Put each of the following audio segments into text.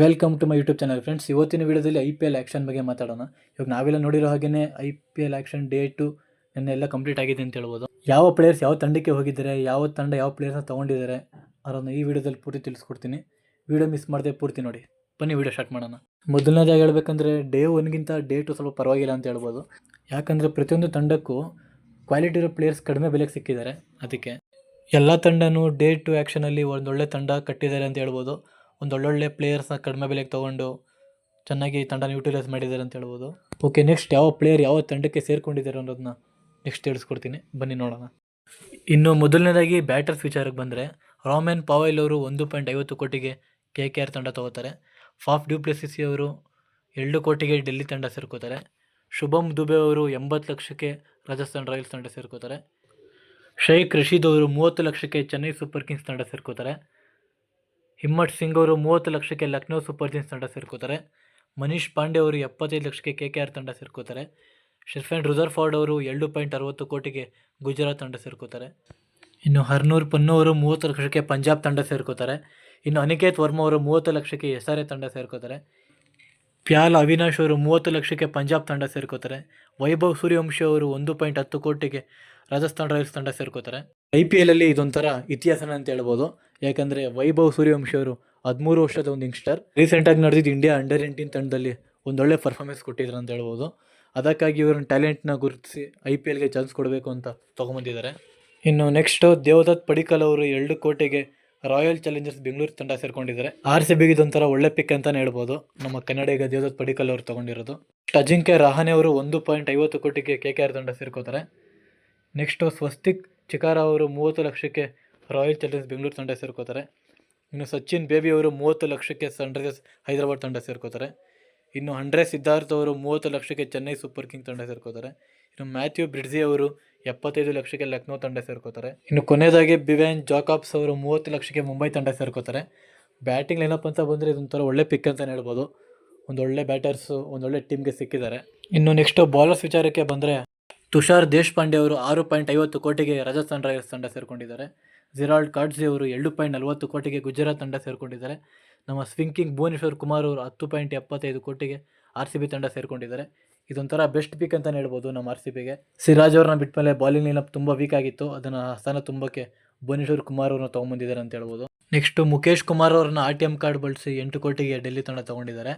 Welcome to my YouTube channel friends ಇವತ್ತಿನ ವಿಡಿಯೋದಲ್ಲಿ I P L action ಬಗ್ಗೆ ಮಾತಾಡೋಣ. ಇವಾಗ ನಾವೆಲ್ಲ ನೋಡಿರೋ ಹಾಗೆಯೇ I P L auction date ನೆನ್ನೆಲ್ಲ complete ಆಗಿದೆ ಅಂತ ಹೇಳ್ಬೋದು. ಯಾವ ಪ್ಲೇಯರ್ಸ್ ಯಾವ ತಂಡಕ್ಕೆ ಹೋಗಿದ್ದಾರೆ, ಯಾವ ತಂಡ ಯಾವ ಪ್ಲೇಯರ್ಸ್ನ ತೊಗೊಂಡಿದ್ದಾರೆ ಅದನ್ನು ಈ ವಿಡಿಯೋದಲ್ಲಿ ಪೂರ್ತಿ ತಿಳಿಸ್ಕೊಡ್ತೀನಿ. ವಿಡಿಯೋ ಮಿಸ್ ಮಾಡದೆ ಪೂರ್ತಿ ನೋಡಿ. ಬನ್ನಿ ವಿಡಿಯೋ ಸ್ಟಾರ್ಟ್ ಮಾಡೋಣ. ಮೊದಲನೇದಾಗಿ ಹೇಳ್ಬೇಕಂದ್ರೆ ಡೇ ಒನ್ಗಿಂತ ಡೇ ಟು ಸ್ವಲ್ಪ ಪರವಾಗಿಲ್ಲ ಅಂತ ಹೇಳ್ಬೋದು. ಯಾಕಂದರೆ ಪ್ರತಿಯೊಂದು ತಂಡಕ್ಕೂ ಕ್ವಾಲಿಟಿ ಇರೋ ಪ್ಲೇಯರ್ಸ್ ಕಡಿಮೆ ಬೆಲೆಗೆ ಸಿಕ್ಕಿದ್ದಾರೆ. ಅದಕ್ಕೆ ಎಲ್ಲ ತಂಡನೂ ಡೇ ಟು ಆ್ಯಕ್ಷನಲ್ಲಿ ಒಂದೊಳ್ಳೆ ತಂಡ ಕಟ್ಟಿದ್ದಾರೆ ಅಂತ ಹೇಳ್ಬೋದು. ಒಂದು ಒಳ್ಳೊಳ್ಳೆ ಪ್ಲೇಯರ್ಸ್ನ ಕಡಿಮೆ ಬೆಲೆಗೆ ತೊಗೊಂಡು ಚೆನ್ನಾಗಿ ತಂಡನ ಯೂಟಿಲೈಸ್ ಮಾಡಿದ್ದಾರೆ ಅಂತ ಹೇಳ್ಬೋದು. ಓಕೆ ನೆಕ್ಸ್ಟ್ ಯಾವ ಪ್ಲೇಯರ್ ಯಾವ ತಂಡಕ್ಕೆ ಸೇರ್ಕೊಂಡಿದ್ದಾರೆ ಅನ್ನೋದನ್ನ ನೆಕ್ಸ್ಟ್ ತಿಳಿಸ್ಕೊಡ್ತೀನಿ. ಬನ್ನಿ ನೋಡೋಣ. ಇನ್ನು ಮೊದಲನೇದಾಗಿ ಬ್ಯಾಟರ್ಸ್ ವಿಚಾರಕ್ಕೆ ಬಂದರೆ ರಾಮೆನ್ ಪಾವೈಲ್ ಅವರು ಒಂದು ಪಾಯಿಂಟ್ ಐವತ್ತು ಕೋಟಿಗೆ ಕೆ ಕೆ ಆರ್ ತಂಡ ತಗೋತಾರೆ. ಫಾಫ್ ಡ್ಯೂಪ್ಲೆಸಿಸಿ ಅವರು ಎರಡು ಕೋಟಿಗೆ ಡೆಲ್ಲಿ ತಂಡ ಸೇರ್ಕೋತಾರೆ. ಶುಭಮ್ ದುಬೆ ಅವರು ಎಂಬತ್ತು ಲಕ್ಷಕ್ಕೆ ರಾಜಸ್ಥಾನ್ ರಾಯಲ್ಸ್ ತಂಡ ಸೇರ್ಕೋತಾರೆ. ಶೈಖ್ ರಶೀದ್ ಅವರು ಮೂವತ್ತು ಲಕ್ಷಕ್ಕೆ ಚೆನ್ನೈ ಸೂಪರ್ ಕಿಂಗ್ಸ್ ತಂಡ ಸೇರ್ಕೋತಾರೆ. ಹಿಮ್ಮಟ್ ಸಿಂಗ್ ಅವರು ಮೂವತ್ತು ಲಕ್ಷಕ್ಕೆ ಲಕ್ನೋ ಸೂಪರ್ ಕಿಂಗ್ಸ್ ತಂಡ ಸೇರ್ಕೋತಾರೆ. ಮನೀಶ್ ಪಾಂಡೆ ಅವರು ಎಪ್ಪತ್ತೈದು ಲಕ್ಷಕ್ಕೆ ಕೆ ಕೆ ಆರ್ ತಂಡ ಸೇರ್ಕೋತಾರೆ. ಶೆಫ್ಯಾನ್ ರುದರ್ಫಾರ್ಡ್ ಅವರು ಎರಡು ಪಾಯಿಂಟ್ ಅರವತ್ತು ಕೋಟಿಗೆ ಗುಜರಾತ್ ತಂಡ ಸೇರ್ಕೋತಾರೆ. ಇನ್ನು ಹರ್ನೂರ್ ಪನ್ನು ಅವರು ಮೂವತ್ತು ಲಕ್ಷಕ್ಕೆ ಪಂಜಾಬ್ ತಂಡ ಸೇರ್ಕೋತಾರೆ. ಇನ್ನು ಅನಿಕೇತ್ ವರ್ಮಾ ಅವರು ಮೂವತ್ತು ಲಕ್ಷಕ್ಕೆ ಎಸ್ ಆರ್ ಎ ತಂಡ ಸೇರ್ಕೋತಾರೆ. ಪ್ಯಾಲ್ ಅವಿನಾಶ್ ಅವರು ಮೂವತ್ತು ಲಕ್ಷಕ್ಕೆ ಪಂಜಾಬ್ ತಂಡ ಸೇರ್ಕೋತಾರೆ. ವೈಭವ್ ಸೂರ್ಯವಂಶಿ ಅವರು ಒಂದು ಪಾಯಿಂಟ್ ಹತ್ತು ಕೋಟಿಗೆ ರಾಜಸ್ಥಾನ್ ರಾಯಲ್ಸ್ ತಂಡ ಸೇರ್ಕೋತಾರೆ. ಐ ಪಿ ಎಲಲ್ಲಿ ಇದೊಂಥರ ಇತಿಹಾಸನ ಅಂತ ಹೇಳ್ಬೋದು. ಯಾಕಂದರೆ ವೈಭವ್ ಸೂರ್ಯವಂಶಿ ಅವರು ಹದಿಮೂರು ವರ್ಷದ ಒಂದು ಯಂಗ್ಸ್ಟರ್ ರೀಸೆಂಟಾಗಿ ನಡೆದಿದ್ದು ಇಂಡಿಯಾ ಅಂಡರ್ ಏಯ್ಟೀನ್ ತಂಡದಲ್ಲಿ ಒಂದೊಳ್ಳೆ ಪರ್ಫಾರ್ಮೆನ್ಸ್ ಕೊಟ್ಟಿದ್ರು ಅಂತ ಹೇಳ್ಬೋದು. ಅದಕ್ಕಾಗಿ ಇವ್ರನ್ನ ಟ್ಯಾಲೆಂಟ್ನ ಗುರುತಿಸಿ ಐ ಪಿ ಎಲ್ಗೆ ಚಾನ್ಸ್ ಕೊಡಬೇಕು ಅಂತ ತೊಗೊಂಬಂದಿದ್ದಾರೆ. ಇನ್ನು ನೆಕ್ಸ್ಟು ದೇವದತ್ ಪಡಿಕಲ್ ಅವರು ಎರಡು ಕೋಟೆಗೆ ರಾಯಲ್ ಚಾಲೆಂಜರ್ಸ್ ಬೆಂಗಳೂರು ತಂಡ ಸೇರ್ಕೊಂಡಿದ್ದಾರೆ. ಆರ್ ಸಿ ಬಿಗೆ ಇದೊಂಥರ ಒಳ್ಳೆ ಪಿಕ್ ಅಂತಲೇ ಹೇಳ್ಬೋದು. ನಮ್ಮ ಕನ್ನಡಿಗ ದೇವದತ್ ಪಡಿಕಲ್ ಅವರು ತೊಗೊಂಡಿರೋದು. ಅಜಿಂಕ್ಯ ರಹಾನೆ ಅವರು ಒಂದು ಪಾಯಿಂಟ್ ಐವತ್ತು ಕೋಟಿಗೆ ಕೆ ಕೆ ಆರ್ ತಂಡ ಸೇರ್ಕೋತಾರೆ. ನೆಕ್ಸ್ಟು ಸ್ವಸ್ತಿಕ್ ಚಿಕಾರ ಅವರು ಮೂವತ್ತು ಲಕ್ಷಕ್ಕೆ ರಾಯಲ್ ಚಾಲೆಂಜರ್ಸ್ ಬೆಂಗಳೂರು ತಂಡ ಸೇರ್ಕೋತಾರೆ. ಇನ್ನು ಸಚಿನ್ ಬೇಬಿ ಅವರು ಮೂವತ್ತು ಲಕ್ಷಕ್ಕೆ ಸನ್ರೈಸರ್ಸ್ ಹೈದರಾಬಾದ್ ತಂಡ ಸೇರ್ಕೋತಾರೆ. ಇನ್ನು ಹಂಡ್ರೆ ಸಿದ್ಧಾರ್ಥ್ ಅವರು ಮೂವತ್ತು ಲಕ್ಷಕ್ಕೆ ಚೆನ್ನೈ ಸೂಪರ್ ಕಿಂಗ್ ತಂಡ ಸೇರ್ಕೋತಾರೆ. ಇನ್ನು ಮ್ಯಾಥ್ಯೂ ಬ್ರಿಡ್ಜಿ ಅವರು ಎಪ್ಪತ್ತೈದು ಲಕ್ಷಕ್ಕೆ ಲಕ್ನೋ ತಂಡ ಸೇರ್ಕೋತಾರೆ. ಇನ್ನು ಕೊನೆಯದಾಗಿ ಬಿವ್ಯಾನ್ ಜಾಕಾಬ್ಸ್ ಅವರು ಮೂವತ್ತು ಲಕ್ಷಕ್ಕೆ ಮುಂಬೈ ತಂಡ ಸೇರ್ಕೋತಾರೆ. ಬ್ಯಾಟಿಂಗ್ ಏನಪ್ಪ ಅಂತ ಬಂದರೆ ಇದೊಂಥರ ಒಳ್ಳೆ ಪಿಕ್ ಅಂತಲೇ ಹೇಳ್ಬೋದು. ಒಂದೊಳ್ಳೆ ಬ್ಯಾಟರ್ಸು ಒಂದೊಳ್ಳೆ ಟೀಮ್ಗೆ ಸಿಕ್ಕಿದ್ದಾರೆ. ಇನ್ನು ನೆಕ್ಸ್ಟು ಬಾಲರ್ಸ್ ವಿಚಾರಕ್ಕೆ ಬಂದರೆ ತುಷಾರ್ ದೇಶಪಾಂಡೆ ಅವರು ಆರು ಪಾಯಿಂಟ್ ಐವತ್ತು ಕೋಟಿಗೆ ರಾಜಸ್ಥಾನ್ ರಾಯಲ್ಸ್ ತಂಡ ಸೇರಿಕೊಂಡಿದ್ದಾರೆ. ಜಿರಾಲ್ಡ್ ಕಾಡ್ಜಿ ಅವರು ಎರಡು ಪಾಯಿಂಟ್ ನಲವತ್ತು ಕೋಟಿಗೆ ಗುಜರಾತ್ ತಂಡ ಸೇರಿಕೊಂಡಿದ್ದಾರೆ. ನಮ್ಮ ಸ್ವಿಂಕಿಂಗ್ ಭುವನೇಶ್ವರ್ ಕುಮಾರ್ ಅವರು ಹತ್ತು ಪಾಯಿಂಟ್ ಎಪ್ಪತ್ತೈದು ಕೋಟಿಗೆ ಆರ್ ಸಿ ಬಿ ತಂಡ ಸೇರಿಕೊಂಡಿದ್ದಾರೆ. ಇದೊಂಥರ ಬೆಸ್ಟ್ ಪಿಕ್ ಅಂತಲೇ ಹೇಳ್ಬೋದು ನಮ್ಮ ಆರ್ ಸಿ ಬಿಗೆ. ಸಿರಾಜ್ ಅವ್ರನ್ನ ಬಿಟ್ಮೇಲೆ ಬಾಲಿಂಗ್ ಲೈನಪ್ ತುಂಬ ವೀಕ್ ಆಗಿತ್ತು. ಅದನ್ನು ಸ್ಥಾನ ತುಂಬಕ್ಕೆ ಭುವನೇಶ್ವರ್ ಕುಮಾರ್ ಅವ್ರನ್ನ ತೊಗೊಂಬಂದಿದ್ದಾರೆ ಅಂತ ಹೇಳ್ಬೋದು. ನೆಕ್ಸ್ಟು ಮುಖೇಶ್ ಕುಮಾರ್ ಅವ್ರನ್ನ ಆರ್ ಟಿ ಎಂ ಕಾರ್ಡ್ ಬಳಸಿ ಎಂಟು ಕೋಟಿಗೆ ಡೆಲ್ಲಿ ತಂಡ ತೊಗೊಂಡಿದ್ದಾರೆ.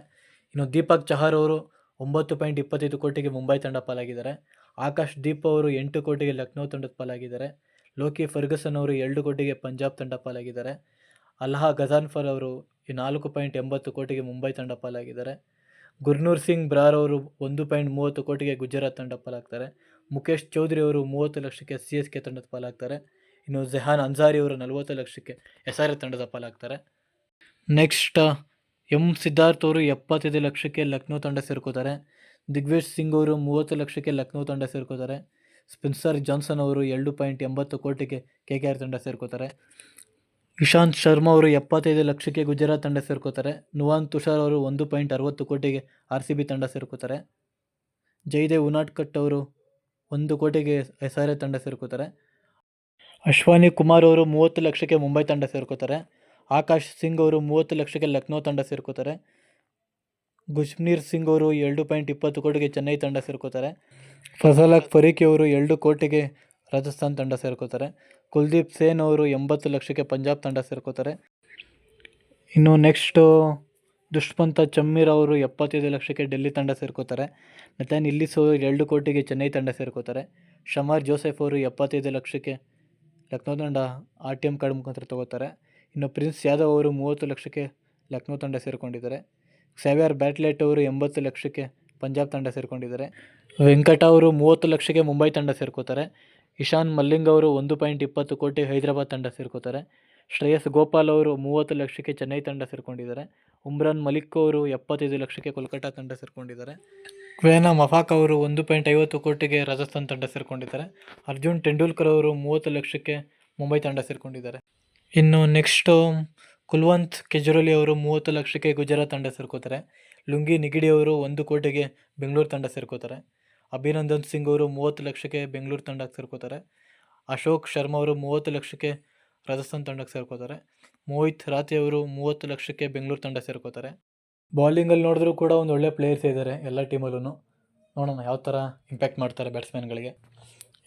ಇನ್ನು ದೀಪಕ್ ಚಹಾರ್ ಅವರು ಒಂಬತ್ತು ಪಾಯಿಂಟ್ ಇಪ್ಪತ್ತೈದು ಕೋಟಿಗೆ ಮುಂಬೈ ತಂಡ ಪಾಲಾಗಿದ್ದಾರೆ. ಆಕಾಶ್ ದೀಪ್ ಅವರು ಎಂಟು ಕೋಟಿಗೆ ಲಕ್ನೋ ತಂಡದ ಪಾಲಾಗಿದ್ದಾರೆ. ಲೋಕಿ ಫರ್ಗಸನ್ ಅವರು ಎರಡು ಕೋಟಿಗೆ ಪಂಜಾಬ್ ತಂಡ ಪಾಲಾಗಿದ್ದಾರೆ. ಅಲ್ಹಾ ಗಜಾನ್ಫರ್ ಅವರು ಈ ನಾಲ್ಕು ಪಾಯಿಂಟ್ ಎಂಬತ್ತು ಕೋಟಿಗೆ ಮುಂಬೈ ತಂಡ ಪಾಲಾಗಿದ್ದಾರೆ. ಗುರ್ನೂರ್ ಸಿಂಗ್ ಬ್ರಾರ್ ಅವರು ಒಂದು ಪಾಯಿಂಟ್ ಮೂವತ್ತು ಕೋಟಿಗೆ ಗುಜರಾತ್ ತಂಡ ಪಾಲಾಗ್ತಾರೆ. ಮುಖೇಶ್ ಚೌಧರಿ ಅವರು ಮೂವತ್ತು ಲಕ್ಷಕ್ಕೆ ಸಿ ಎಸ್ ಕೆ ತಂಡದ ಪಾಲಾಗ್ತಾರೆ. ಇನ್ನು ಜೆಹಾನ್ ಅನ್ಸಾರಿ ಅವರು ನಲವತ್ತು ಲಕ್ಷಕ್ಕೆ ಎಸ್ ಆರ್ ತಂಡದ ಪಾಲಾಗ್ತಾರೆ. ನೆಕ್ಸ್ಟ್, ಎಂ ಸಿದ್ಧಾರ್ಥ್ ಅವರು ಎಪ್ಪತ್ತೈದು ಲಕ್ಷಕ್ಕೆ ಲಕ್ನೋ ತಂಡ ಸೇರ್ಕೋತಾರೆ. ದಿಗ್ವೇಶ್ ಸಿಂಗ್ ಅವರು ಮೂವತ್ತು ಲಕ್ಷಕ್ಕೆ ಲಕ್ನೋ ತಂಡ ಸೇರ್ಕೋತಾರೆ. ಸ್ಪೆನ್ಸರ್ ಜಾನ್ಸನ್ ಅವರು ಎರಡು ಪಾಯಿಂಟ್ ಎಂಬತ್ತು ಕೋಟಿಗೆ ಕೆ ಕೆ ಆರ್ ತಂಡ ಸೇರ್ಕೋತಾರೆ. ಇಶಾಂತ್ ಶರ್ಮಾ ಅವರು ಎಪ್ಪತ್ತೈದು ಲಕ್ಷಕ್ಕೆ ಗುಜರಾತ್ ತಂಡ ಸೇರ್ಕೋತಾರೆ. ನುವಾನ್ ತುಷಾರ್ ಅವರು ಒಂದು ಪಾಯಿಂಟ್ ಅರವತ್ತು ಕೋಟಿಗೆ ಆರ್ ಸಿ ಬಿ ತಂಡ ಸೇರ್ಕೋತಾರೆ. ಜೈದೇವ್ ಉನಾಟ್ಕಟ್ ಅವರು ಒಂದು ಕೋಟಿಗೆ ಎಸ್ ಆರ್ ಎ ತಂಡ ಸೇರ್ಕೋತಾರೆ. ಅಶ್ವಾನಿ ಕುಮಾರ್ ಅವರು ಮೂವತ್ತು ಲಕ್ಷಕ್ಕೆ ಮುಂಬೈ ತಂಡ ಸೇರ್ಕೋತಾರೆ. ಆಕಾಶ್ ಸಿಂಗ್ ಅವರು ಮೂವತ್ತು ಲಕ್ಷಕ್ಕೆ ಲಕ್ನೋ ತಂಡ ಸೇರ್ಕೋತಾರೆ. ಗುಜ್ಮೀರ್ ಸಿಂಗ್ ಅವರು ಎರಡು ಪಾಯಿಂಟ್ ಇಪ್ಪತ್ತು ಕೋಟಿಗೆ ಚೆನ್ನೈ ತಂಡ ಸೇರ್ಕೋತಾರೆ. ಫಸಲಾಕ್ ಫರೀಕಿ ಅವರು ಎರಡು ಕೋಟಿಗೆ ರಾಜಸ್ಥಾನ್ ತಂಡ ಸೇರ್ಕೋತಾರೆ ಕುಲ್ದೀಪ್ ಸೇನ್ ಅವರು ಎಂಬತ್ತು ಲಕ್ಷಕ್ಕೆ ಪಂಜಾಬ್ ತಂಡ ಸೇರ್ಕೋತಾರೆ ಇನ್ನು ನೆಕ್ಸ್ಟು ದುಷ್ಪಂತ ಚಮ್ಮೀರ್ ಅವರು ಎಪ್ಪತ್ತೈದು ಲಕ್ಷಕ್ಕೆ ಡೆಲ್ಲಿ ತಂಡ ಸೇರ್ಕೋತಾರೆ ನತಾನ್ ಇಲ್ಲಿಸ್ ಅವರು ಎರಡು ಕೋಟಿಗೆ ಚೆನ್ನೈ ತಂಡ ಸೇರ್ಕೋತಾರೆ ಶಮಾರ್ ಜೋಸೆಫ್ ಅವರು ಎಪ್ಪತ್ತೈದು ಲಕ್ಷಕ್ಕೆ ಲಕ್ನೋ ತಂಡ ಆರ್ ಟಿ ಎಂ ಕಾರ್ಡ್ ಮುಖಾಂತರ ತಗೋತಾರೆ. ಇನ್ನು ಪ್ರಿನ್ಸ್ ಯಾದವ್ ಅವರು ಮೂವತ್ತು ಲಕ್ಷಕ್ಕೆ ಲಕ್ನೋ ತಂಡ ಸೇರಿಕೊಂಡಿದ್ದಾರೆ. ಕ್ಸಾವಿಯರ್ ಬ್ಯಾಟ್ಲೆಟ್ ಅವರು ಎಂಬತ್ತು ಲಕ್ಷಕ್ಕೆ ಪಂಜಾಬ್ ತಂಡ ಸೇರಿಕೊಂಡಿದ್ದಾರೆ. ವೆಂಕಟ ಅವರು ಮೂವತ್ತು ಲಕ್ಷಕ್ಕೆ ಮುಂಬೈ ತಂಡ ಸೇರ್ಕೋತಾರೆ. ಇಶಾನ್ ಮಲ್ಲಿಂಗ್ ಅವರು ಒಂದು ಪಾಯಿಂಟ್ ಇಪ್ಪತ್ತು ಕೋಟಿ ಹೈದರಾಬಾದ್ ತಂಡ ಸೇರ್ಕೋತಾರೆ. ಶ್ರೇಯಸ್ ಗೋಪಾಲ್ ಅವರು ಮೂವತ್ತು ಲಕ್ಷಕ್ಕೆ ಚೆನ್ನೈ ತಂಡ ಸೇರ್ಕೊಂಡಿದ್ದಾರೆ. ಉಮ್ರಾನ್ ಮಲಿಕ್ ಅವರು ಎಪ್ಪತ್ತೈದು ಲಕ್ಷಕ್ಕೆ ಕೋಲ್ಕತ್ತಾ ತಂಡ ಸೇರ್ಕೊಂಡಿದ್ದಾರೆ. ಕ್ವೇನಾ ಮಫಾಕ್ ಅವರು ಒಂದು ಪಾಯಿಂಟ್ ಐವತ್ತು ಕೋಟಿಗೆ ರಾಜಸ್ಥಾನ್ ತಂಡ ಸೇರ್ಕೊಂಡಿದ್ದಾರೆ. ಅರ್ಜುನ್ ತೆಂಡೂಲ್ಕರ್ ಅವರು ಮೂವತ್ತು ಲಕ್ಷಕ್ಕೆ ಮುಂಬೈ ತಂಡ ಸೇರ್ಕೊಂಡಿದ್ದಾರೆ. ಇನ್ನು ನೆಕ್ಸ್ಟು ಕುಲ್ವಂತ್ ಕೆಜ್ರೋಲಿ ಅವರು ಮೂವತ್ತು ಲಕ್ಷಕ್ಕೆ ಗುಜರಾತ್ ತಂಡ ಸೇರ್ಕೋತಾರೆ. ಲುಂಗಿ ನಿಗಿಡಿ ಅವರು ಒಂದು ಕೋಟಿಗೆ ಬೆಂಗಳೂರು ತಂಡ ಸೇರ್ಕೋತಾರೆ. ಅಭಿನಂದನ್ ಸಿಂಗ್ ಅವರು ಮೂವತ್ತು ಲಕ್ಷಕ್ಕೆ ಬೆಂಗಳೂರು ತಂಡಕ್ಕೆ ಸೇರ್ಕೋತಾರೆ. ಅಶೋಕ್ ಶರ್ಮಾ ಅವರು ಮೂವತ್ತು ಲಕ್ಷಕ್ಕೆ ರಾಜಸ್ಥಾನ್ ತಂಡಕ್ಕೆ ಸೇರ್ಕೋತಾರೆ. ಮೋಹಿತ್ ರಾತಿ ಅವರು ಮೂವತ್ತು ಲಕ್ಷಕ್ಕೆ ಬೆಂಗಳೂರು ತಂಡ ಸೇರ್ಕೋತಾರೆ. ಬೌಲಿಂಗಲ್ಲಿ ನೋಡಿದ್ರೂ ಕೂಡ ಒಂದು ಒಳ್ಳೆ ಪ್ಲೇಯರ್ಸ್ ಇದ್ದಾರೆ ಎಲ್ಲ ಟೀಮಲ್ಲೂ ನೋಡೋಣ ಯಾವ ಥರ ಇಂಪ್ಯಾಕ್ಟ್ ಮಾಡ್ತಾರೆ ಬ್ಯಾಟ್ಸ್ಮನ್ಗಳಿಗೆ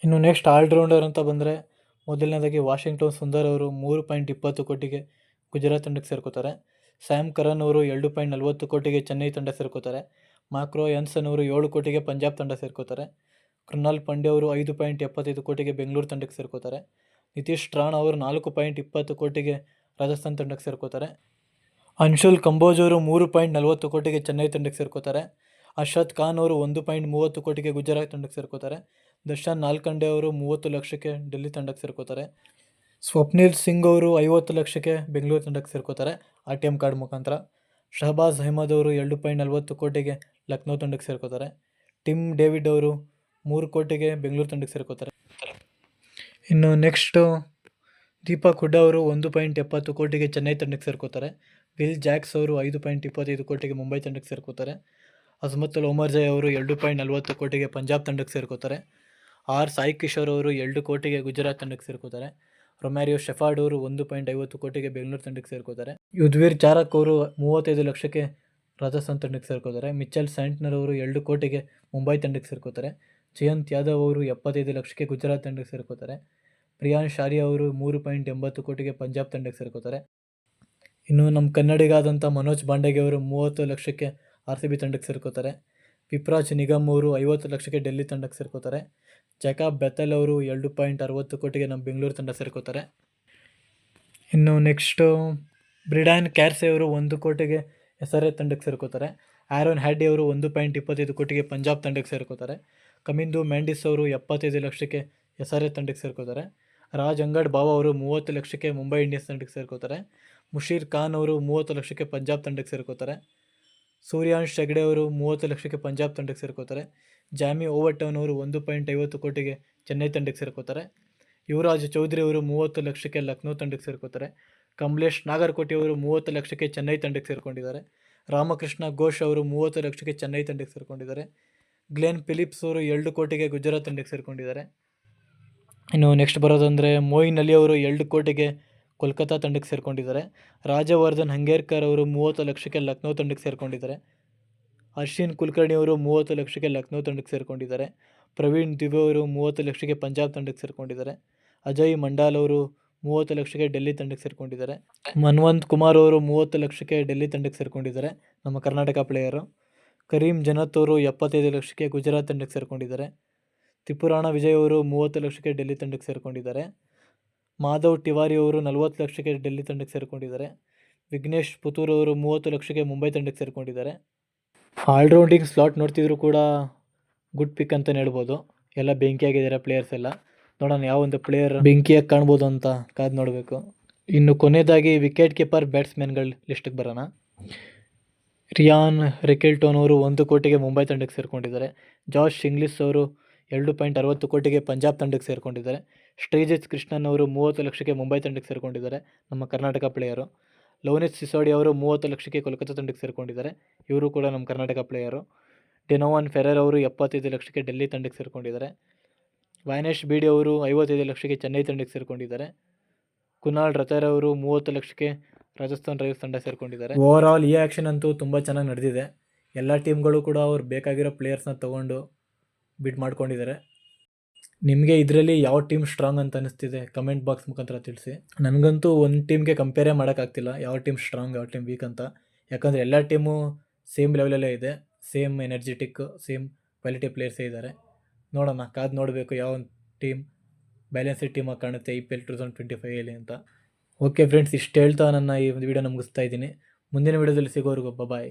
ಇನ್ನು ನೆಕ್ಸ್ಟ್ ಆಲ್ರೌಂಡರ್ ಅಂತ ಬಂದರೆ ಮೊದಲನೇದಾಗಿ ವಾಷಿಂಗ್ಟನ್ ಸುಂದರ್ ಅವರು ಮೂರು ಪಾಯಿಂಟ್ ಇಪ್ಪತ್ತು ಕೋಟಿಗೆ ಗುಜರಾತ್ ತಂಡಕ್ಕೆ ಸೇರ್ಕೋತಾರೆ. ಸ್ಯಾಮ್ ಕರನ್ ಅವರು ಎರಡು ಪಾಯಿಂಟ್ ನಲ್ವತ್ತು ಕೋಟಿಗೆ ಚೆನ್ನೈ ತಂಡ ಸೇರ್ಕೋತಾರೆ. ಮಾಕ್ರೋ ಅವರು ಏಳು ಕೋಟಿಗೆ ಪಂಜಾಬ್ ತಂಡ ಸೇರ್ಕೋತಾರೆ. ಕೃಣಾಲ್ ಪಾಂಡೆ ಅವರು ಐದು ಪಾಯಿಂಟ್ ಎಪ್ಪತ್ತೈದು ಕೋಟಿಗೆ ಬೆಂಗಳೂರು ತಂಡಕ್ಕೆ ಸೇರ್ಕೋತಾರೆ. ನಿತೀಶ್ ರಾಣ್ ಅವರು ನಾಲ್ಕು ಪಾಯಿಂಟ್ ಇಪ್ಪತ್ತು ಕೋಟಿಗೆ ರಾಜಸ್ಥಾನ್ ತಂಡಕ್ಕೆ ಸೇರ್ಕೋತಾರೆ. ಅನ್ಶುಲ್ ಕಂಬೋಜ್ ಅವರು ಮೂರು ಪಾಯಿಂಟ್ ನಲ್ವತ್ತು ಕೋಟಿಗೆ ಚೆನ್ನೈ ತಂಡಕ್ಕೆ ಸೇರ್ಕೋತಾರೆ. ಅರ್ಷದ್ ಖಾನ್ ಅವರು ಒಂದು ಪಾಯಿಂಟ್ ಮೂವತ್ತು ಕೋಟಿಗೆ ಗುಜರಾತ್ ತಂಡಕ್ಕೆ ಸೇರ್ಕೋತಾರೆ. ದರ್ಶನ್ ನಾಲ್ಕಂಡೆ ಅವರು ಮೂವತ್ತು ಲಕ್ಷಕ್ಕೆ ಡೆಲ್ಲಿ ತಂಡಕ್ಕೆ ಸೇರ್ಕೋತಾರೆ. ಸ್ವಪ್ನಿಲ್ ಸಿಂಗ್ ಅವರು ಐವತ್ತು ಲಕ್ಷಕ್ಕೆ ಬೆಂಗಳೂರು ತಂಡಕ್ಕೆ ಸೇರ್ಕೋತಾರೆ. ಆರ್ ಟಿ ಎಂ ಕಾರ್ಡ್ ಮುಖಾಂತರ. ಶಹಬಾಜ್ ಅಹ್ಮದ್ ಅವರು ಎರಡು ಪಾಯಿಂಟ್ ನಲ್ವತ್ತು ಕೋಟಿಗೆ ಲಕ್ನೋ ತಂಡಕ್ಕೆ ಸೇರ್ಕೋತಾರೆ. ಟಿಮ್ ಡೇವಿಡ್ ಅವರು ಮೂರು ಕೋಟಿಗೆ ಬೆಂಗಳೂರು ತಂಡಕ್ಕೆ ಸೇರ್ಕೋತಾರೆ. ಇನ್ನು ನೆಕ್ಸ್ಟು, ದೀಪಕ್ ಹುಡ್ಡಾ ಅವರು ಒಂದು ಪಾಯಿಂಟ್ ಎಪ್ಪತ್ತು ಕೋಟಿಗೆ ಚೆನ್ನೈ ತಂಡಕ್ಕೆ ಸೇರ್ಕೋತಾರೆ. ವಿಲ್ ಜಾಕ್ಸ್ ಅವರು ಐದು ಪಾಯಿಂಟ್ ಇಪ್ಪತ್ತೈದು ಕೋಟಿಗೆ ಮುಂಬೈ ತಂಡಕ್ಕೆ ಸೇರ್ಕೋತಾರೆ. ಅಜ್ಮತ್ತುಲ್ ಒಮರ್ ಜಯ್ ಅವರು ಎರಡು ಪಾಯಿಂಟ್ ನಲ್ವತ್ತು ಕೋಟಿಗೆ ಪಂಜಾಬ್ ತಂಡಕ್ಕೆ ಸೇರ್ಕೋತಾರೆ. ಆರ್ ಸಾಯಿ ಕಿಶೋರ್ ಅವರು ಎರಡು ಕೋಟಿಗೆ ಗುಜರಾತ್ ತಂಡಕ್ಕೆ ಸೇರ್ಕೋತಾರೆ. ರೊಮ್ಯಾರಿಯೋ ಶೆಫಾರ್ಡ್ ಅವರು ಒಂದು ಪಾಯಿಂಟ್ ಐವತ್ತು ಕೋಟಿಗೆ ಬೆಂಗಳೂರು ತಂಡಕ್ಕೆ ಸೇರ್ಕೋತಾರೆ. ಯುದ್ವೀರ್ ಚಾರಕ್ ಅವರು ಮೂವತ್ತೈದು ಲಕ್ಷಕ್ಕೆ ರಾಜಸ್ಥಾನ್ ತಂಡಕ್ಕೆ ಸೇರ್ಕೋತಾರೆ. ಮಿಚ್ಚಲ್ ಸ್ಯಾಂಟ್ನರ್ ಅವರು ಎರಡು ಕೋಟಿಗೆ ಮುಂಬೈ ತಂಡಕ್ಕೆ ಸೇರ್ಕೋತಾರೆ. ಜಯಂತ್ ಯಾದವ್ ಅವರು ಎಪ್ಪತ್ತೈದು ಲಕ್ಷಕ್ಕೆ ಗುಜರಾತ್ ತಂಡಕ್ಕೆ ಸೇರ್ಕೋತಾರೆ. ಪ್ರಿಯಾನ್ ಶಾರಿ ಅವರು ಮೂರು ಪಾಯಿಂಟ್ ಎಂಬತ್ತು ಕೋಟಿಗೆ ಪಂಜಾಬ್ ತಂಡಕ್ಕೆ ಸೇರ್ಕೋತಾರೆ. ಇನ್ನು ನಮ್ಮ ಕನ್ನಡಿಗಾದಂಥ ಮನೋಜ್ ಬಾಂಡೆಗೆ ಅವರು ಮೂವತ್ತು ಲಕ್ಷಕ್ಕೆ ಆರ್ ಸಿ ಬಿ ತಂಡಕ್ಕೆ ಸೇರ್ಕೋತಾರೆ. ಪಿಪ್ರಾಜ್ ನಿಗಮ್ ಅವರು ಐವತ್ತು ಲಕ್ಷಕ್ಕೆ ಡೆಲ್ಲಿ ತಂಡಕ್ಕೆ ಸೇರ್ಕೋತಾರೆ. ಜಕಾಬ್ ಬೆತಲ್ ಅವರು ಎರಡು ಪಾಯಿಂಟ್ ಅರವತ್ತು ಕೋಟಿಗೆ ನಮ್ಮ ಬೆಂಗಳೂರು ತಂಡ ಸೇರ್ಕೋತಾರೆ. ಇನ್ನು ನೆಕ್ಸ್ಟು ಬ್ರಿಡಾನ್ ಕ್ಯಾರ್ಸೆ ಅವರು ಒಂದು ಕೋಟಿಗೆ ಎಸ್ ಆರ್ ಎ ತಂಡಕ್ಕೆ ಸೇರ್ಕೋತಾರೆ. ಆ್ಯರೋನ್ ಹ್ಯಾಡಿ ಅವರು ಒಂದು ಪಾಯಿಂಟ್ ಇಪ್ಪತ್ತೈದು ಕೋಟಿಗೆ ಪಂಜಾಬ್ ತಂಡಕ್ಕೆ ಸೇರ್ಕೋತಾರೆ. ಕಮಿಂದು ಮ್ಯಾಂಡಿಸ್ ಅವರು ಎಪ್ಪತ್ತೈದು ಲಕ್ಷಕ್ಕೆ ಎಸ್ ಆರ್ ಎ ತಂಡಕ್ಕೆ ಸೇರ್ಕೋತಾರೆ. ರಾಜ್ ಅಂಗಡ್ ಬಾಬಾ ಅವರು ಮೂವತ್ತು ಲಕ್ಷಕ್ಕೆ ಮುಂಬೈ ಇಂಡಿಯನ್ಸ್ ತಂಡಕ್ಕೆ ಸೇರ್ಕೋತಾರೆ. ಮುಷೀರ್ ಖಾನ್ ಅವರು ಮೂವತ್ತು ಲಕ್ಷಕ್ಕೆ ಪಂಜಾಬ್ ತಂಡಕ್ಕೆ ಸೇರ್ಕೋತಾರೆ. ಸೂರ್ಯಾಂಶ್ ಹೆಗ್ಡೆ ಅವರು ಮೂವತ್ತು ಲಕ್ಷಕ್ಕೆ ಪಂಜಾಬ್ ತಂಡಕ್ಕೆ ಸೇರ್ಕೋತಾರೆ. ಜಾಮಿ ಓವರ್ಟೌನ್ ಅವರು ಒಂದು ಪಾಯಿಂಟ್ ಐವತ್ತು ಕೋಟಿಗೆ ಚೆನ್ನೈ ತಂಡಕ್ಕೆ ಸೇರ್ಕೋತಾರೆ. ಯುವರಾಜ್ ಚೌಧರಿ ಅವರು ಮೂವತ್ತು ಲಕ್ಷಕ್ಕೆ ಲಕ್ನೋ ತಂಡಕ್ಕೆ ಸೇರ್ಕೋತಾರೆ. ಕಮಲೇಶ್ ನಾಗರ್ಕೋಟೆ ಅವರು ಮೂವತ್ತು ಲಕ್ಷಕ್ಕೆ ಚೆನ್ನೈ ತಂಡಕ್ಕೆ ಸೇರ್ಕೊಂಡಿದ್ದಾರೆ. ರಾಮಕೃಷ್ಣ ಘೋಷ್ ಅವರು ಮೂವತ್ತು ಲಕ್ಷಕ್ಕೆ ಚೆನ್ನೈ ತಂಡಕ್ಕೆ ಸೇರ್ಕೊಂಡಿದ್ದಾರೆ. ಗ್ಲೆನ್ ಫಿಲಿಪ್ಸ್ ಅವರು ಎರಡು ಕೋಟಿಗೆ ಗುಜರಾತ್ ತಂಡಕ್ಕೆ ಸೇರ್ಕೊಂಡಿದ್ದಾರೆ. ಇನ್ನು ನೆಕ್ಸ್ಟ್ ಬರೋದಂದರೆ ಮೋಯಿನ್ ಅಲಿ ಅವರು ಎರಡು ಕೋಟಿಗೆ ಕೋಲ್ಕತ್ತಾ ತಂಡಕ್ಕೆ ಸೇರ್ಕೊಂಡಿದ್ದಾರೆ. ರಾಜವರ್ಧನ್ ಹಂಗೇರ್ಕರ್ ಅವರು ಮೂವತ್ತು ಲಕ್ಷಕ್ಕೆ ಲಕ್ನೋ ತಂಡಕ್ಕೆ ಸೇರ್ಕೊಂಡಿದ್ದಾರೆ. ಅಶ್ವಿನ್ ಕುಲಕರ್ಣಿ ಅವರು ಮೂವತ್ತು ಲಕ್ಷಕ್ಕೆ ಲಕ್ನೋ ತಂಡಕ್ಕೆ ಸೇರಿಕೊಂಡಿದ್ದಾರೆ. ಪ್ರವೀಣ್ ದಿವೆ ಅವರು ಮೂವತ್ತು ಲಕ್ಷಕ್ಕೆ ಪಂಜಾಬ್ ತಂಡಕ್ಕೆ ಸೇರಿಕೊಂಡಿದ್ದಾರೆ. ಅಜಯ್ ಮಂಡಾಲ್ ಅವರು ಮೂವತ್ತು ಲಕ್ಷಕ್ಕೆ ಡೆಲ್ಲಿ ತಂಡಕ್ಕೆ ಸೇರಿಕೊಂಡಿದ್ದಾರೆ. ಮನ್ವಂತ್ ಕುಮಾರ್ ಅವರು ಮೂವತ್ತು ಲಕ್ಷಕ್ಕೆ ಡೆಲ್ಲಿ ತಂಡಕ್ಕೆ ಸೇರಿಕೊಂಡಿದ್ದಾರೆ. ನಮ್ಮ ಕರ್ನಾಟಕ ಪ್ಲೇಯರು ಕರೀಂ ಜನತ್ ಅವರು ಎಪ್ಪತ್ತೈದು ಲಕ್ಷಕ್ಕೆ ಗುಜರಾತ್ ತಂಡಕ್ಕೆ ಸೇರಿಕೊಂಡಿದ್ದಾರೆ. ತ್ರಿಪುರಾಣ ವಿಜಯ್ ಅವರು ಮೂವತ್ತು ಲಕ್ಷಕ್ಕೆ ಡೆಲ್ಲಿ ತಂಡಕ್ಕೆ ಸೇರಿಕೊಂಡಿದ್ದಾರೆ. ಮಾಧವ್ ತಿವಾರಿ ಅವರು ನಲವತ್ತು ಲಕ್ಷಕ್ಕೆ ಡೆಲ್ಲಿ ತಂಡಕ್ಕೆ ಸೇರಿಕೊಂಡಿದ್ದಾರೆ. ವಿಘ್ನೇಶ್ ಪುತೂರ್ ಅವರು ಮೂವತ್ತು ಲಕ್ಷಕ್ಕೆ ಮುಂಬೈ ತಂಡಕ್ಕೆ ಸೇರ್ಕೊಂಡಿದ್ದಾರೆ. ಆಲ್ರೌಂಡಿಂಗ್ ಸ್ಲಾಟ್ ನೋಡ್ತಿದ್ರು ಕೂಡ ಗುಡ್ ಪಿಕ್ ಅಂತಲೇ ಹೇಳ್ಬೋದು. ಎಲ್ಲ ಬೆಂಕಿ ಆಗಿದ್ದಾರೆ ಪ್ಲೇಯರ್ಸ್ ಎಲ್ಲ. ನೋಡೋಣ ಯಾವ ಒಂದು ಪ್ಲೇಯರ್ ಬೆಂಕಿಯಾಗಿ ಕಾಣ್ಬೋದು ಅಂತ ಕಾದು ನೋಡಬೇಕು. ಇನ್ನು ಕೊನೆಯದಾಗಿ ವಿಕೆಟ್ ಕೀಪರ್ ಬ್ಯಾಟ್ಸ್ಮನ್ಗಳ ಲಿಸ್ಟಿಗೆ ಬರೋಣ. ರಿಯಾನ್ ರಿಕೆಲ್ಟೋನ್ ಅವರು ಒಂದು ಕೋಟಿಗೆ ಮುಂಬೈ ತಂಡಕ್ಕೆ ಸೇರ್ಕೊಂಡಿದ್ದಾರೆ. ಜಾರ್ಜ್ ಇಂಗ್ಲಿಸ್ ಅವರು ಎರಡು ಪಾಯಿಂಟ್ ಅರವತ್ತು ಕೋಟಿಗೆ ಪಂಜಾಬ್ ತಂಡಕ್ಕೆ ಸೇರ್ಕೊಂಡಿದ್ದಾರೆ. ಶ್ರೀಜಿತ್ ಕೃಷ್ಣನ್ ಅವರು ಮೂವತ್ತು ಲಕ್ಷಕ್ಕೆ ಮುಂಬೈ ತಂಡಕ್ಕೆ ಸೇರ್ಕೊಂಡಿದ್ದಾರೆ. ನಮ್ಮ ಕರ್ನಾಟಕ ಪ್ಲೇಯರು ಲೋನಿತ್ ಸಿಸೋಡಿ ಅವರು ಮೂವತ್ತು ಲಕ್ಷಕ್ಕೆ ಕೋಲ್ಕತ್ತಾ ತಂಡಕ್ಕೆ ಸೇರ್ಕೊಂಡಿದ್ದಾರೆ. ಇವರು ಕೂಡ ನಮ್ಮ ಕರ್ನಾಟಕ ಪ್ಲೇಯರು ಡೆನೋವಾನ್ ಫೆರರ್ ಅವರು ಎಪ್ಪತ್ತೈದು ಲಕ್ಷಕ್ಕೆ ಡೆಲ್ಲಿ ತಂಡಕ್ಕೆ ಸೇರ್ಕೊಂಡಿದ್ದಾರೆ. ವಾಯನೇಶ್ ಬಿಡಿ ಅವರು ಐವತ್ತೈದು ಲಕ್ಷಕ್ಕೆ ಚೆನ್ನೈ ತಂಡಕ್ಕೆ ಸೇರ್ಕೊಂಡಿದ್ದಾರೆ. ಕುನಾಲ್ ರತರ್ ಅವರು ಮೂವತ್ತು ಲಕ್ಷಕ್ಕೆ ರಾಜಸ್ಥಾನ್ ರಾಯಲ್ಸ್ ತಂಡ ಸೇರ್ಕೊಂಡಿದ್ದಾರೆ. ಓವರ್ ಆಲ್ ಈ ಆ್ಯಕ್ಷನ್ ಅಂತೂ ತುಂಬ ಚೆನ್ನಾಗಿ ನಡೆದಿದೆ. ಎಲ್ಲ ಟೀಮ್ಗಳು ಕೂಡ ಅವ್ರು ಬೇಕಾಗಿರೋ ಪ್ಲೇಯರ್ಸ್ನ ತೊಗೊಂಡು ಬಿಟ್ ಮಾಡ್ಕೊಂಡಿದ್ದಾರೆ. ನಿಮಗೆ ಇದರಲ್ಲಿ ಯಾವ ಟೀಮ್ ಸ್ಟ್ರಾಂಗ್ ಅಂತ ಅನಿಸ್ತಿದೆ ಕಮೆಂಟ್ ಬಾಕ್ಸ್ ಮುಖಾಂತರ ತಿಳಿಸಿ. ನನಗಂತೂ ಒಂದು ಟೀಮ್ಗೆ ಕಂಪೇರೇ ಮಾಡೋಕ್ಕಾಗ್ತಿಲ್ಲ ಯಾವ ಟೀಮ್ ಸ್ಟ್ರಾಂಗ್ ಯಾವ ಟೀಮ್ ವೀಕ್ ಅಂತ. ಯಾಕಂದರೆ ಎಲ್ಲ ಟೀಮು ಸೇಮ್ ಲೆವೆಲಲ್ಲೇ ಇದೆ. ಸೇಮ್ ಎನರ್ಜೆಟಿಕ್ ಸೇಮ್ ಕ್ವಾಲಿಟಿ ಪ್ಲೇಯರ್ಸೇ ಇದ್ದಾರೆ ನೋಡೋಣ, ಕಾದು ನೋಡಬೇಕು ಯಾವ ಒಂದು ಟೀಮ್ ಬ್ಯಾಲೆನ್ಸ್ಡ್ ಟೀಮಾಗಿ ಕಾಣುತ್ತೆ I P L two thousand twenty ಫೈವಲ್ಲಿ ಅಂತ. ಓಕೆ ಫ್ರೆಂಡ್ಸ್ ಇಷ್ಟು ಹೇಳ್ತಾ ನನ್ನ ಈ ಒಂದು ವಿಡಿಯೋನ ಮುಗಿಸ್ತಾ ಇದ್ದೀನಿ. ಮುಂದಿನ ವೀಡಿಯೋದಲ್ಲಿ ಸಿಗೋರಿಗೊಬ್ಬ ಬಾಯ್